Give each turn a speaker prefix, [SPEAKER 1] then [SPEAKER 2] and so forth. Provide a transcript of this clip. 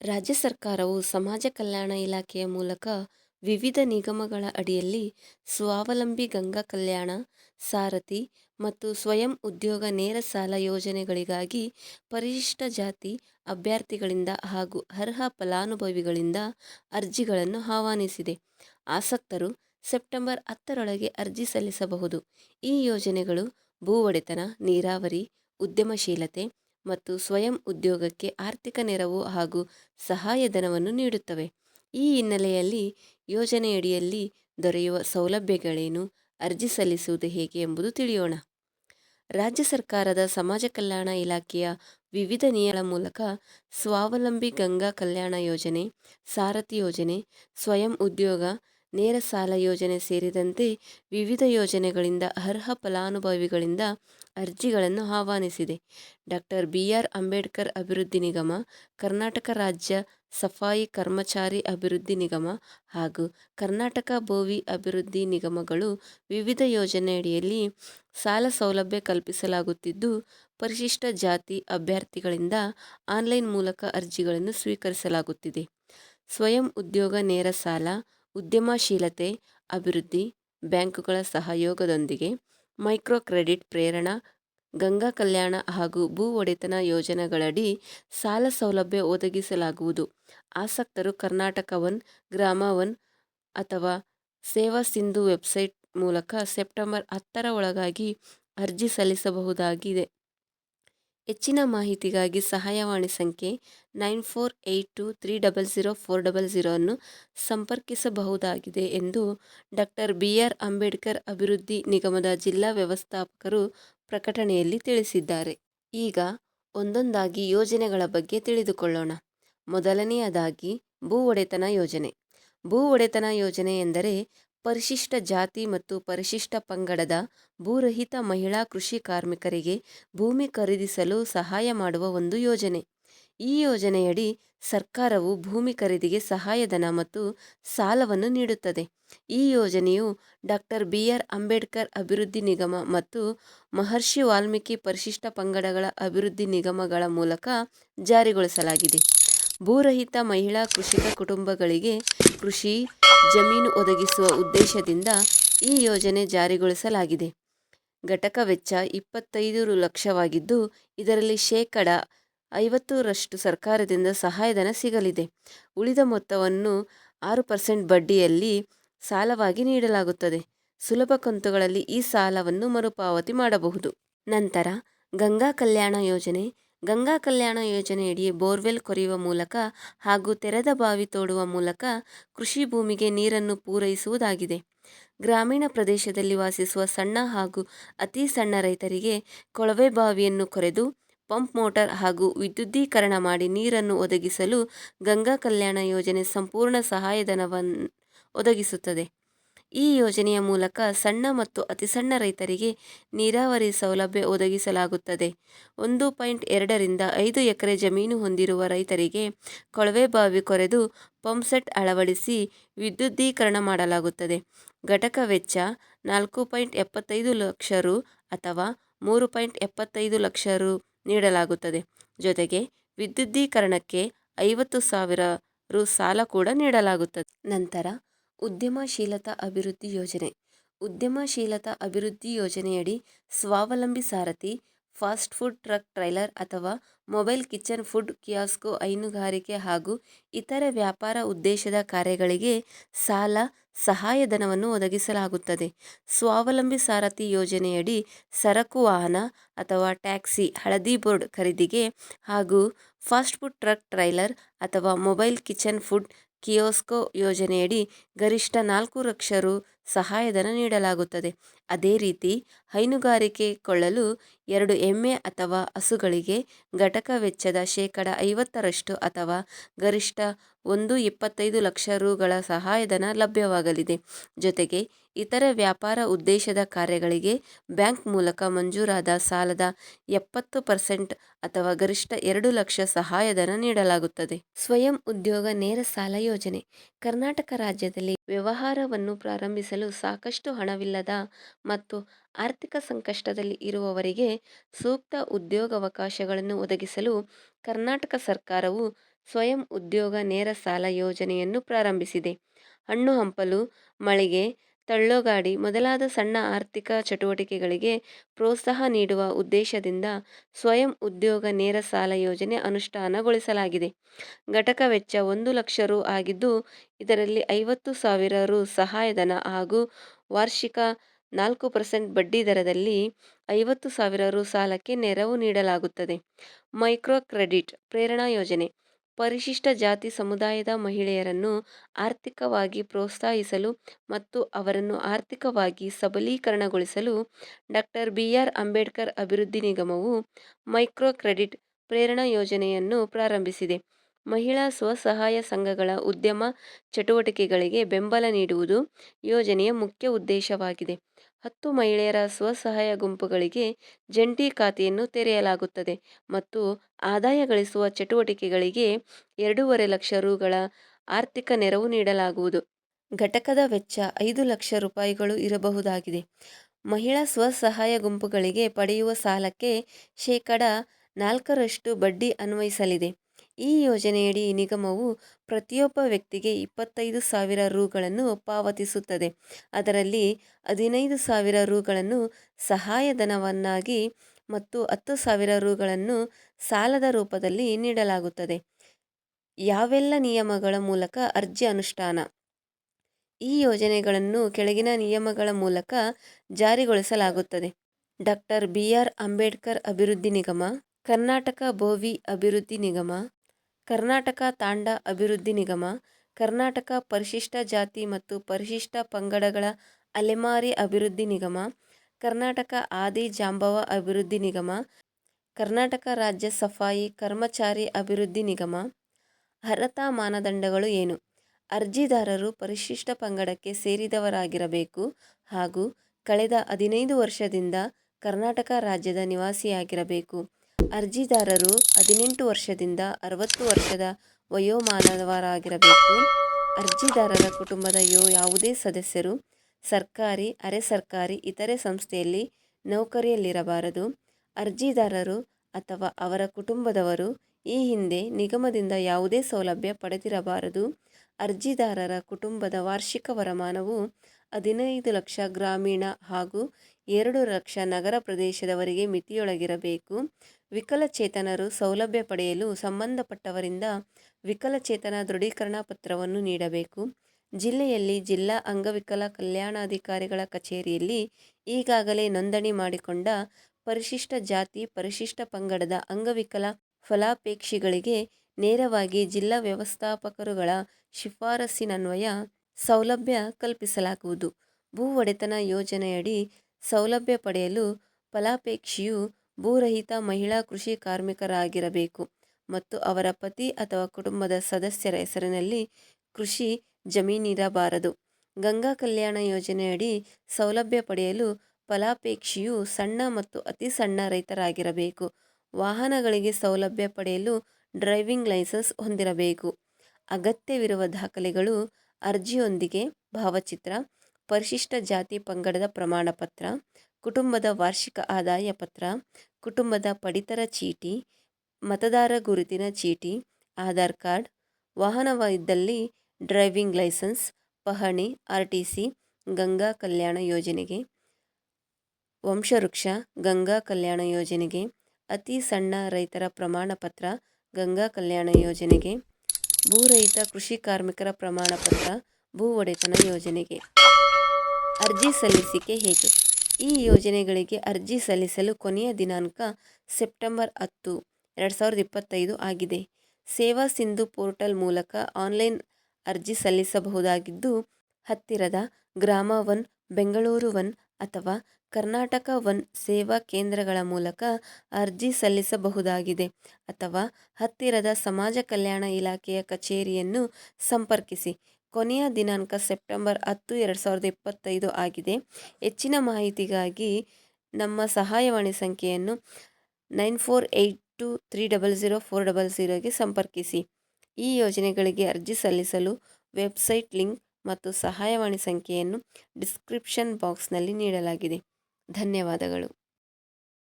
[SPEAKER 1] ರಾಜ್ಯ ಸರ್ಕಾರವು ಸಮಾಜ ಕಲ್ಯಾಣ ಇಲಾಖೆಯ ಮೂಲಕ ವಿವಿಧ ನಿಗಮಗಳ ಅಡಿಯಲ್ಲಿ ಸ್ವಾವಲಂಬಿ ಗಂಗಾ ಕಲ್ಯಾಣ, ಸಾರಥಿ ಮತ್ತು ಸ್ವಯಂ ಉದ್ಯೋಗ ನೇರ ಸಾಲ ಯೋಜನೆಗಳಿಗಾಗಿ ಪರಿಶಿಷ್ಟ ಜಾತಿ ಅಭ್ಯರ್ಥಿಗಳಿಂದ ಹಾಗೂ ಅರ್ಹ ಫಲಾನುಭವಿಗಳಿಂದ ಅರ್ಜಿಗಳನ್ನು ಆಹ್ವಾನಿಸಿದೆ. ಆಸಕ್ತರು ಸೆಪ್ಟೆಂಬರ್ ಹತ್ತರೊಳಗೆ ಅರ್ಜಿ ಸಲ್ಲಿಸಬಹುದು. ಈ ಯೋಜನೆಗಳು ಭೂ ಒಡೆತನ, ನೀರಾವರಿ, ಉದ್ಯಮಶೀಲತೆ ಮತ್ತು ಸ್ವಯಂ ಉದ್ಯೋಗಕ್ಕೆ ಆರ್ಥಿಕ ನೆರವು ಹಾಗೂ ಸಹಾಯಧನವನ್ನು ನೀಡುತ್ತವೆ. ಈ ಹಿನ್ನೆಲೆಯಲ್ಲಿ ಯೋಜನೆಯಡಿಯಲ್ಲಿ ದೊರೆಯುವ ಸೌಲಭ್ಯಗಳೇನು, ಅರ್ಜಿ ಸಲ್ಲಿಸುವುದು ಹೇಗೆ ಎಂಬುದು ತಿಳಿಯೋಣ. ರಾಜ್ಯ ಸರ್ಕಾರದ ಸಮಾಜ ಕಲ್ಯಾಣ ಇಲಾಖೆಯ ವಿವಿಧ ನಿಯಮಗಳ ಮೂಲಕ ಸ್ವಾವಲಂಬಿ ಗಂಗಾ ಕಲ್ಯಾಣ ಯೋಜನೆ, ಸಾರಥಿ ಯೋಜನೆ, ಸ್ವಯಂ ಉದ್ಯೋಗ ನೇರ ಸಾಲ ಯೋಜನೆ ಸೇರಿದಂತೆ ವಿವಿಧ ಯೋಜನೆಗಳಿಂದ ಅರ್ಹ ಫಲಾನುಭವಿಗಳಿಂದ ಅರ್ಜಿಗಳನ್ನು ಆಹ್ವಾನಿಸಿದೆ. Doctor B. ಆರ್. ಅಂಬೇಡ್ಕರ್ ಅಭಿವೃದ್ಧಿ ನಿಗಮ, ಕರ್ನಾಟಕ ರಾಜ್ಯ ಸಫಾಯಿ ಕರ್ಮಚಾರಿ ಅಭಿವೃದ್ಧಿ ನಿಗಮ ಹಾಗೂ ಕರ್ನಾಟಕ ಭೋವಿ ಅಭಿವೃದ್ಧಿ ನಿಗಮಗಳು ವಿವಿಧ ಯೋಜನೆಯಡಿಯಲ್ಲಿ ಸಾಲ ಸೌಲಭ್ಯ ಕಲ್ಪಿಸಲಾಗುತ್ತಿದ್ದು, ಪರಿಶಿಷ್ಟ ಜಾತಿ ಅಭ್ಯರ್ಥಿಗಳಿಂದ ಆನ್ಲೈನ್ ಮೂಲಕ ಅರ್ಜಿಗಳನ್ನು ಸ್ವೀಕರಿಸಲಾಗುತ್ತಿದೆ. ಸ್ವಯಂ ಉದ್ಯೋಗ ನೇರ ಸಾಲ, ಉದ್ಯಮಶೀಲತೆ ಅಭಿವೃದ್ಧಿ ಬ್ಯಾಂಕುಗಳ ಸಹಯೋಗದೊಂದಿಗೆ ಮೈಕ್ರೋ ಕ್ರೆಡಿಟ್ ಪ್ರೇರಣಾ ಗಂಗಾ ಕಲ್ಯಾಣ ಹಾಗೂ ಭೂ ಒಡೆತನ ಯೋಜನೆಗಳಡಿ ಸಾಲ ಸೌಲಭ್ಯ ಒದಗಿಸಲಾಗುವುದು. ಆಸಕ್ತರು ಕರ್ನಾಟಕ ಒನ್, ಗ್ರಾಮ ಒನ್ ಅಥವಾ ಸೇವಾ ಸಿಂಧು ವೆಬ್ಸೈಟ್ ಮೂಲಕ ಸೆಪ್ಟೆಂಬರ್ ಹತ್ತರ ಒಳಗಾಗಿ ಅರ್ಜಿ ಸಲ್ಲಿಸಬಹುದಾಗಿದೆ. ಹೆಚ್ಚಿನ ಮಾಹಿತಿಗಾಗಿ ಸಹಾಯವಾಣಿ ಸಂಖ್ಯೆ nine four eight two three double zero four double zero ಅನ್ನು ಸಂಪರ್ಕಿಸಬಹುದಾಗಿದೆ ಎಂದು ಡಾಕ್ಟರ್ ಬಿ. ಆರ್. ಅಂಬೇಡ್ಕರ್ ಅಭಿವೃದ್ಧಿ ನಿಗಮದ ಜಿಲ್ಲಾ ವ್ಯವಸ್ಥಾಪಕರು ಪ್ರಕಟಣೆಯಲ್ಲಿ ತಿಳಿಸಿದ್ದಾರೆ. ಈಗ ಒಂದೊಂದಾಗಿ ಯೋಜನೆಗಳ ಬಗ್ಗೆ ತಿಳಿದುಕೊಳ್ಳೋಣ. ಮೊದಲನೆಯದಾಗಿ ಭೂ ಒಡೆತನ ಯೋಜನೆ. ಭೂ ಒಡೆತನ ಯೋಜನೆ ಎಂದರೆ ಪರಿಶಿಷ್ಟ ಜಾತಿ ಮತ್ತು ಪರಿಶಿಷ್ಟ ಪಂಗಡದ ಭೂರಹಿತ ಮಹಿಳಾ ಕೃಷಿ ಕಾರ್ಮಿಕರಿಗೆ ಭೂಮಿ ಖರೀದಿಸಲು ಸಹಾಯ ಮಾಡುವ ಒಂದು ಯೋಜನೆ. ಈ ಯೋಜನೆಯಡಿ ಸರ್ಕಾರವು ಭೂಮಿ ಖರೀದಿಗೆ ಸಹಾಯಧನ ಮತ್ತು ಸಾಲವನ್ನು ನೀಡುತ್ತದೆ. ಈ ಯೋಜನೆಯು ಡಾಕ್ಟರ್ ಬಿ. ಆರ್. ಅಂಬೇಡ್ಕರ್ ಅಭಿವೃದ್ಧಿ ನಿಗಮ ಮತ್ತು ಮಹರ್ಷಿ ವಾಲ್ಮೀಕಿ ಪರಿಶಿಷ್ಟ ಪಂಗಡಗಳ ಅಭಿವೃದ್ಧಿ ನಿಗಮಗಳ ಮೂಲಕ ಜಾರಿಗೊಳಿಸಲಾಗಿದೆ. ಭೂರಹಿತ ಮಹಿಳಾ ಕೃಷಿಕ ಕುಟುಂಬಗಳಿಗೆ ಕೃಷಿ ಜಮೀನು ಒದಗಿಸುವ ಉದ್ದೇಶದಿಂದ ಈ ಯೋಜನೆ ಜಾರಿಗೊಳಿಸಲಾಗಿದೆ. ಘಟಕ ವೆಚ್ಚ ಇಪ್ಪತ್ತೈದು ಲಕ್ಷವಾಗಿದ್ದು, ಇದರಲ್ಲಿ ಶೇಕಡ ಐವತ್ತರಷ್ಟು ಸರ್ಕಾರದಿಂದ ಸಹಾಯಧನ ಸಿಗಲಿದೆ. ಉಳಿದ ಮೊತ್ತವನ್ನು ಆರು ಪರ್ಸೆಂಟ್ ಬಡ್ಡಿಯಲ್ಲಿ ಸಾಲವಾಗಿ ನೀಡಲಾಗುತ್ತದೆ. ಸುಲಭ ಕಂತುಗಳಲ್ಲಿ ಈ ಸಾಲವನ್ನು ಮರುಪಾವತಿ ಮಾಡಬಹುದು. ನಂತರ ಗಂಗಾ ಕಲ್ಯಾಣ ಯೋಜನೆ. ಗಂಗಾ ಕಲ್ಯಾಣ ಯೋಜನೆಯಡಿ ಬೋರ್ವೆಲ್ ಕೊರೆಯುವ ಮೂಲಕ ಹಾಗೂ ತೆರೆದ ಬಾವಿ ತೋಡುವ ಮೂಲಕ ಕೃಷಿ ಭೂಮಿಗೆ ನೀರನ್ನು ಪೂರೈಸುವುದಾಗಿದೆ. ಗ್ರಾಮೀಣ ಪ್ರದೇಶದಲ್ಲಿ ವಾಸಿಸುವ ಸಣ್ಣ ಹಾಗೂ ಅತಿ ಸಣ್ಣ ರೈತರಿಗೆ ಕೊಳವೆ ಬಾವಿಯನ್ನು ಕೊರೆದು, ಪಂಪ್ ಮೋಟಾರ್ ಹಾಗೂ ವಿದ್ಯುದ್ದೀಕರಣ ಮಾಡಿ ನೀರನ್ನು ಒದಗಿಸಲು ಗಂಗಾ ಕಲ್ಯಾಣ ಯೋಜನೆ ಸಂಪೂರ್ಣ ಸಹಾಯಧನವನ್ನು ಒದಗಿಸುತ್ತದೆ. ಈ ಯೋಜನೆಯ ಮೂಲಕ ಸಣ್ಣ ಮತ್ತು ಅತಿಸಣ್ಣ ರೈತರಿಗೆ ನೀರಾವರಿ ಸೌಲಭ್ಯ ಒದಗಿಸಲಾಗುತ್ತದೆ. ಒಂದು ಪಾಯಿಂಟ್ ಎರಡರಿಂದ ಐದು ಎಕರೆ ಜಮೀನು ಹೊಂದಿರುವ ರೈತರಿಗೆ ಕೊಳವೆ ಬಾವಿ ಕೊರೆದು ಪಂಪ್ಸೆಟ್ ಅಳವಡಿಸಿ ವಿದ್ಯುದ್ದೀಕರಣ ಮಾಡಲಾಗುತ್ತದೆ. ಘಟಕ ವೆಚ್ಚ ನಾಲ್ಕು ಪಾಯಿಂಟ್ ಎಪ್ಪತ್ತೈದು ಲಕ್ಷ ರು ಅಥವಾ ಮೂರು ಪಾಯಿಂಟ್ ಎಪ್ಪತ್ತೈದು ಲಕ್ಷ ರು ನೀಡಲಾಗುತ್ತದೆ. ಜೊತೆಗೆ ವಿದ್ಯುದ್ದೀಕರಣಕ್ಕೆ ಐವತ್ತು ಸಾವಿರ ರೂ. ಸಾಲ ಕೂಡ ನೀಡಲಾಗುತ್ತದೆ. ನಂತರ ಉದ್ಯಮಶೀಲತಾ ಅಭಿವೃದ್ಧಿ ಯೋಜನೆ. ಉದ್ಯಮಶೀಲತಾ ಅಭಿವೃದ್ಧಿ ಯೋಜನೆಯಡಿ Swavalambi Sarathi, fast food truck trailer ಅಥವಾ ಮೊಬೈಲ್ ಕಿಚನ್ ಫುಡ್ ಕಿಯಾಸ್ಕೊ ಹೈನುಗಾರಿಕೆ ಹಾಗೂ ಇತರ ವ್ಯಾಪಾರ ಉದ್ದೇಶದ ಕಾರ್ಯಗಳಿಗೆ ಸಾಲ, ಸಹಾಯಧನವನ್ನು ಒದಗಿಸಲಾಗುತ್ತದೆ. ಸ್ವಾವಲಂಬಿ ಸಾರಥಿ ಯೋಜನೆಯಡಿ ಸರಕು ವಾಹನ ಅಥವಾ ಟ್ಯಾಕ್ಸಿ ಹಳದಿ ಬೋರ್ಡ್ ಖರೀದಿಗೆ ಹಾಗೂ ಫಾಸ್ಟ್ ಫುಡ್ ಟ್ರಕ್ ಟ್ರೈಲರ್ ಅಥವಾ ಮೊಬೈಲ್ ಕಿಚನ್ ಫುಡ್ ಕಿಯೋಸ್ಕ್ ಯೋಜನೆಯಡಿ ಗರಿಷ್ಠ ನಾಲ್ಕು ಲಕ್ಷ ರೂ. ಸಹಾಯಧನ ನೀಡಲಾಗುತ್ತದೆ. ಅದೇ ರೀತಿ ಹೈನುಗಾರಿಕೆ ಕೊಳ್ಳಲು ಎರಡು ಎಮ್ಮೆ ಅಥವಾ ಹಸುಗಳಿಗೆ ಘಟಕ ವೆಚ್ಚದ ಶೇಕಡ ಐವತ್ತರಷ್ಟು ಅಥವಾ ಗರಿಷ್ಠ ಒಂದು ಇಪ್ಪತ್ತೈದು ಲಕ್ಷ ರುಗಳ ಸಹಾಯಧನ ಲಭ್ಯವಾಗಲಿದೆ. ಜೊತೆಗೆ ಇತರ ವ್ಯಾಪಾರ ಉದ್ದೇಶದ ಕಾರ್ಯಗಳಿಗೆ ಬ್ಯಾಂಕ್ ಮೂಲಕ ಮಂಜೂರಾದ ಸಾಲದ ಎಪ್ಪತ್ತು ಪರ್ಸೆಂಟ್ ಅಥವಾ ಗರಿಷ್ಠ ಎರಡು ಲಕ್ಷ ಸಹಾಯಧನ ನೀಡಲಾಗುತ್ತದೆ. ಸ್ವಯಂ ಉದ್ಯೋಗ ನೇರ ಸಾಲ ಯೋಜನೆ. ಕರ್ನಾಟಕ ರಾಜ್ಯದಲ್ಲಿ ವ್ಯವಹಾರವನ್ನು ಪ್ರಾರಂಭಿಸಲು ಸಾಕಷ್ಟು ಹಣವಿಲ್ಲದ ಮತ್ತು ಆರ್ಥಿಕ ಸಂಕಷ್ಟದಲ್ಲಿ ಇರುವವರಿಗೆ ಸೂಕ್ತ ಉದ್ಯೋಗಾವಕಾಶಗಳನ್ನು ಒದಗಿಸಲು ಕರ್ನಾಟಕ ಸರ್ಕಾರವು ಸ್ವಯಂ ಉದ್ಯೋಗ ನೇರ ಸಾಲ ಯೋಜನೆಯನ್ನು ಪ್ರಾರಂಭಿಸಿದೆ. ಹಣ್ಣು ಹಂಪಲು, ಮಳಿಗೆ, ತಳ್ಳೋ-ಗಾಡಿ ಮೊದಲಾದ ಸಣ್ಣ ಆರ್ಥಿಕ ಚಟುವಟಿಕೆಗಳಿಗೆ ಪ್ರೋತ್ಸಾಹ ನೀಡುವ ಉದ್ದೇಶದಿಂದ ಸ್ವಯಂ ಉದ್ಯೋಗ ನೇರ ಸಾಲ ಯೋಜನೆ ಅನುಷ್ಠಾನಗೊಳಿಸಲಾಗಿದೆ. ಘಟಕ ವೆಚ್ಚ ಒಂದು ಲಕ್ಷ ರೂ. ಆಗಿದ್ದು, ಇದರಲ್ಲಿ ಐವತ್ತು ಸಾವಿರ ರು ಸಹಾಯಧನ ಹಾಗೂ ವಾರ್ಷಿಕ ನಾಲ್ಕು ಪರ್ಸೆಂಟ್ ಬಡ್ಡಿ ದರದಲ್ಲಿ ಐವತ್ತು ಸಾವಿರ ರೂ. ಸಾಲಕ್ಕೆ ನೆರವು ನೀಡಲಾಗುತ್ತದೆ. ಮೈಕ್ರೋ ಕ್ರೆಡಿಟ್ ಪ್ರೇರಣಾ ಯೋಜನೆ: ಪರಿಶಿಷ್ಟ ಜಾತಿ ಸಮುದಾಯದ ಮಹಿಳೆಯರನ್ನು ಆರ್ಥಿಕವಾಗಿ ಪ್ರೋತ್ಸಾಹಿಸಲು ಮತ್ತು ಅವರನ್ನು ಆರ್ಥಿಕವಾಗಿ ಸಬಲೀಕರಣಗೊಳಿಸಲು ಡಾಕ್ಟರ್ ಬಿ. ಆರ್. ಅಂಬೇಡ್ಕರ್ ಅಭಿವೃದ್ಧಿ ನಿಗಮವು ಮೈಕ್ರೋ ಕ್ರೆಡಿಟ್ ಪ್ರೇರಣಾ ಯೋಜನೆಯನ್ನು ಪ್ರಾರಂಭಿಸಿದೆ. ಮಹಿಳಾ ಸ್ವಸಹಾಯ ಸಂಘಗಳ ಉದ್ಯಮ ಚಟುವಟಿಕೆಗಳಿಗೆ ಬೆಂಬಲ ನೀಡುವುದು ಯೋಜನೆಯ ಮುಖ್ಯ ಉದ್ದೇಶವಾಗಿದೆ. ಹತ್ತು ಮಹಿಳೆಯರ ಸ್ವಸಹಾಯ ಗುಂಪುಗಳಿಗೆ ಜಂಟಿ ಖಾತೆಯನ್ನು ತೆರೆಯಲಾಗುತ್ತದೆ ಮತ್ತು ಆದಾಯ ಗಳಿಸುವ ಚಟುವಟಿಕೆಗಳಿಗೆ ಎರಡೂವರೆ ಲಕ್ಷ ರೂಗಳ ಆರ್ಥಿಕ ನೆರವು ನೀಡಲಾಗುವುದು. ಘಟಕದ ವೆಚ್ಚ ಐದು ಲಕ್ಷ ರೂಪಾಯಿಗಳು ಇರಬಹುದಾಗಿದೆ. ಮಹಿಳಾ ಸ್ವಸಹಾಯ ಗುಂಪುಗಳಿಗೆ ಪಡೆಯುವ ಸಾಲಕ್ಕೆ ಶೇಕಡ ನಾಲ್ಕರಷ್ಟು ಬಡ್ಡಿ ಅನ್ವಯಿಸಲಿದೆ. ಈ ಯೋಜನೆಯಡಿ ನಿಗಮವು ಪ್ರತಿಯೊಬ್ಬ ವ್ಯಕ್ತಿಗೆ ಇಪ್ಪತ್ತೈದು ಸಾವಿರ ರೂಗಳನ್ನು ಪಾವತಿಸುತ್ತದೆ. ಅದರಲ್ಲಿ ಹದಿನೈದು ಸಾವಿರ ರೂಗಳನ್ನು ಸಹಾಯಧನವನ್ನಾಗಿ ಮತ್ತು ಹತ್ತು ಸಾವಿರ ರೂಗಳನ್ನು ಸಾಲದ ರೂಪದಲ್ಲಿ ನೀಡಲಾಗುತ್ತದೆ. ಯಾವೆಲ್ಲ ನಿಯಮಗಳ ಮೂಲಕ ಅರ್ಜಿ ಅನುಷ್ಠಾನ? ಈ ಯೋಜನೆಗಳನ್ನು ಕೆಳಗಿನ ನಿಯಮಗಳ ಮೂಲಕ ಜಾರಿಗೊಳಿಸಲಾಗುತ್ತದೆ. Doctor B. ಆರ್. ಅಂಬೇಡ್ಕರ್ ಅಭಿವೃದ್ಧಿ ನಿಗಮ, ಕರ್ನಾಟಕ ಭೋವಿ ಅಭಿವೃದ್ಧಿ ನಿಗಮ, ಕರ್ನಾಟಕ ತಾಂಡ ಅಭಿವೃದ್ಧಿ ನಿಗಮ, ಕರ್ನಾಟಕ ಪರಿಶಿಷ್ಟ ಜಾತಿ ಮತ್ತು ಪರಿಶಿಷ್ಟ ಪಂಗಡಗಳ ಅಲೆಮಾರಿ ಅಭಿವೃದ್ಧಿ ನಿಗಮ, ಕರ್ನಾಟಕ ಆದಿ ಜಾಂಬವ ಅಭಿವೃದ್ಧಿ ನಿಗಮ, ಕರ್ನಾಟಕ ರಾಜ್ಯ ಸಫಾಯಿ ಕರ್ಮಚಾರಿ ಅಭಿವೃದ್ಧಿ ನಿಗಮ. ಅರ್ಹತಾ ಮಾನದಂಡಗಳು ಏನು? ಅರ್ಜಿದಾರರು ಪರಿಶಿಷ್ಟ ಪಂಗಡಕ್ಕೆ ಸೇರಿದವರಾಗಿರಬೇಕು ಹಾಗೂ ಕಳೆದ ಹದಿನೈದು ವರ್ಷದಿಂದ ಕರ್ನಾಟಕ ರಾಜ್ಯದ ನಿವಾಸಿಯಾಗಿರಬೇಕು. ಅರ್ಜಿದಾರರು ಹದಿನೆಂಟು ವರ್ಷದಿಂದ ಅರವತ್ತು ವರ್ಷದ ವಯೋಮಾನದವರಾಗಿರಬೇಕು. ಅರ್ಜಿದಾರರ ಕುಟುಂಬದ ಯೋ ಯಾವುದೇ ಸದಸ್ಯರು ಸರ್ಕಾರಿ, ಅರೆ ಸರ್ಕಾರಿ, ಇತರೆ ಸಂಸ್ಥೆಯಲ್ಲಿ ನೌಕರಿಯಲ್ಲಿರಬಾರದು. ಅರ್ಜಿದಾರರು ಅಥವಾ ಅವರ ಕುಟುಂಬದವರು ಈ ಹಿಂದೆ ನಿಗಮದಿಂದ ಯಾವುದೇ ಸೌಲಭ್ಯ ಪಡೆದಿರಬಾರದು. ಅರ್ಜಿದಾರರ ಕುಟುಂಬದ ವಾರ್ಷಿಕ ವರಮಾನವು ಹದಿನೈದು ಲಕ್ಷ ಗ್ರಾಮೀಣ ಹಾಗೂ ಎರಡು ಲಕ್ಷ ನಗರ ಪ್ರದೇಶದವರಿಗೆ ಮಿತಿಯೊಳಗಿರಬೇಕು. ವಿಕಲಚೇತನರು ಸೌಲಭ್ಯ ಪಡೆಯಲು ಸಂಬಂಧಪಟ್ಟವರಿಂದ ವಿಕಲಚೇತನ ದೃಢೀಕರಣ ಪತ್ರವನ್ನು ನೀಡಬೇಕು. ಜಿಲ್ಲೆಯಲ್ಲಿ ಜಿಲ್ಲಾ ಅಂಗವಿಕಲ ಕಲ್ಯಾಣಾಧಿಕಾರಿಗಳ ಕಚೇರಿಯಲ್ಲಿ ಈಗಾಗಲೇ ನೋಂದಣಿ ಮಾಡಿಕೊಂಡ ಪರಿಶಿಷ್ಟ ಜಾತಿ, ಪರಿಶಿಷ್ಟ ಪಂಗಡದ ಅಂಗವಿಕಲ ಫಲಾಪೇಕ್ಷಿಗಳಿಗೆ ನೇರವಾಗಿ ಜಿಲ್ಲಾ ವ್ಯವಸ್ಥಾಪಕರುಗಳ ಶಿಫಾರಸ್ಸಿನನ್ವಯ ಸೌಲಭ್ಯ ಕಲ್ಪಿಸಲಾಗುವುದು. ಭೂ ಒಡೆತನ ಯೋಜನೆಯಡಿ ಸೌಲಭ್ಯ ಪಡೆಯಲು ಫಲಾಪೇಕ್ಷಿಯು ಭೂರಹಿತ ಮಹಿಳಾ ಕೃಷಿ ಕಾರ್ಮಿಕರಾಗಿರಬೇಕು ಮತ್ತು ಅವರ ಪತಿ ಅಥವಾ ಕುಟುಂಬದ ಸದಸ್ಯರ ಹೆಸರಿನಲ್ಲಿ ಕೃಷಿ ಜಮೀನಿರಬಾರದು. ಗಂಗಾ ಕಲ್ಯಾಣ ಯೋಜನೆಯಡಿ ಸೌಲಭ್ಯ ಪಡೆಯಲು ಫಲಾಪೇಕ್ಷಿಯು ಸಣ್ಣ ಮತ್ತು ಅತಿ ಸಣ್ಣ ರೈತರಾಗಿರಬೇಕು. ವಾಹನಗಳಿಗೆ ಸೌಲಭ್ಯ ಪಡೆಯಲು ಡ್ರೈವಿಂಗ್ ಲೈಸೆನ್ಸ್ ಹೊಂದಿರಬೇಕು. ಅಗತ್ಯವಿರುವ ದಾಖಲೆಗಳು: ಅರ್ಜಿಯೊಂದಿಗೆ ಭಾವಚಿತ್ರ, ಪರಿಶಿಷ್ಟ ಜಾತಿ ಪಂಗಡದ ಪ್ರಮಾಣ ಪತ್ರ, ಕುಟುಂಬದ ವಾರ್ಷಿಕ ಆದಾಯ ಪತ್ರ, ಕುಟುಂಬದ ಪಡಿತರ ಚೀಟಿ, ಮತದಾರ ಗುರುತಿನ ಚೀಟಿ, ಆಧಾರ್ ಕಾರ್ಡ್. ವಾಹನವಿದ್ದಲ್ಲಿ ಡ್ರೈವಿಂಗ್ ಲೈಸೆನ್ಸ್. ಪಹಣಿ ಆರ್ಟಿಸಿ ಗಂಗಾ ಕಲ್ಯಾಣ ಯೋಜನೆಗೆ. ವಂಶವೃಕ್ಷ ಗಂಗಾ ಕಲ್ಯಾಣ ಯೋಜನೆಗೆ. ಅತಿ ಸಣ್ಣ ರೈತರ ಪ್ರಮಾಣ ಪತ್ರ ಗಂಗಾ ಕಲ್ಯಾಣ ಯೋಜನೆಗೆ. ಭೂರಹಿತ ಕೃಷಿ ಕಾರ್ಮಿಕರ ಪ್ರಮಾಣ ಪತ್ರ ಭೂ ಒಡೆತನ ಯೋಜನೆಗೆ. ಅರ್ಜಿ ಸಲ್ಲಿಸಿಕೆ ಹೇಗೆ? ಈ ಯೋಜನೆಗಳಿಗೆ ಅರ್ಜಿ ಸಲ್ಲಿಸಲು ಕೊನೆಯ ದಿನಾಂಕ ಸೆಪ್ಟೆಂಬರ್ ಹತ್ತು, ಎರಡು ಸಾವಿರದ ಇಪ್ಪತ್ತೈದು ಆಗಿದೆ. ಸೇವಾ ಸಿಂಧು ಪೋರ್ಟಲ್ ಮೂಲಕ ಆನ್ಲೈನ್ ಅರ್ಜಿ ಸಲ್ಲಿಸಬಹುದಾಗಿದ್ದು, ಹತ್ತಿರದ ಗ್ರಾಮ ಒನ್, ಬೆಂಗಳೂರು ಒನ್ ಅಥವಾ ಕರ್ನಾಟಕ ಒನ್ ಸೇವಾ ಕೇಂದ್ರಗಳ ಮೂಲಕ ಅರ್ಜಿ ಸಲ್ಲಿಸಬಹುದಾಗಿದೆ ಅಥವಾ ಹತ್ತಿರದ ಸಮಾಜ ಕಲ್ಯಾಣ ಇಲಾಖೆಯ ಕಚೇರಿಯನ್ನು ಸಂಪರ್ಕಿಸಿ. ಕೊನೆಯ ದಿನಾಂಕ ಸೆಪ್ಟೆಂಬರ್ ಹತ್ತು, ಎರಡು ಸಾವಿರದ ಇಪ್ಪತ್ತೈದು ಆಗಿದೆ. ಹೆಚ್ಚಿನ ಮಾಹಿತಿಗಾಗಿ ನಮ್ಮ ಸಹಾಯವಾಣಿ ಸಂಖ್ಯೆಯನ್ನು nine four eight two three double zero four double ಝೀರೋಗೆ ಸಂಪರ್ಕಿಸಿ. ಈ ಯೋಜನೆಗಳಿಗೆ ಅರ್ಜಿ ಸಲ್ಲಿಸಲು ವೆಬ್ಸೈಟ್ ಲಿಂಕ್ ಮತ್ತು ಸಹಾಯವಾಣಿ ಸಂಖ್ಯೆಯನ್ನು ಡಿಸ್ಕ್ರಿಪ್ಷನ್ ಬಾಕ್ಸ್ನಲ್ಲಿ ನೀಡಲಾಗಿದೆ. ಧನ್ಯವಾದಗಳು.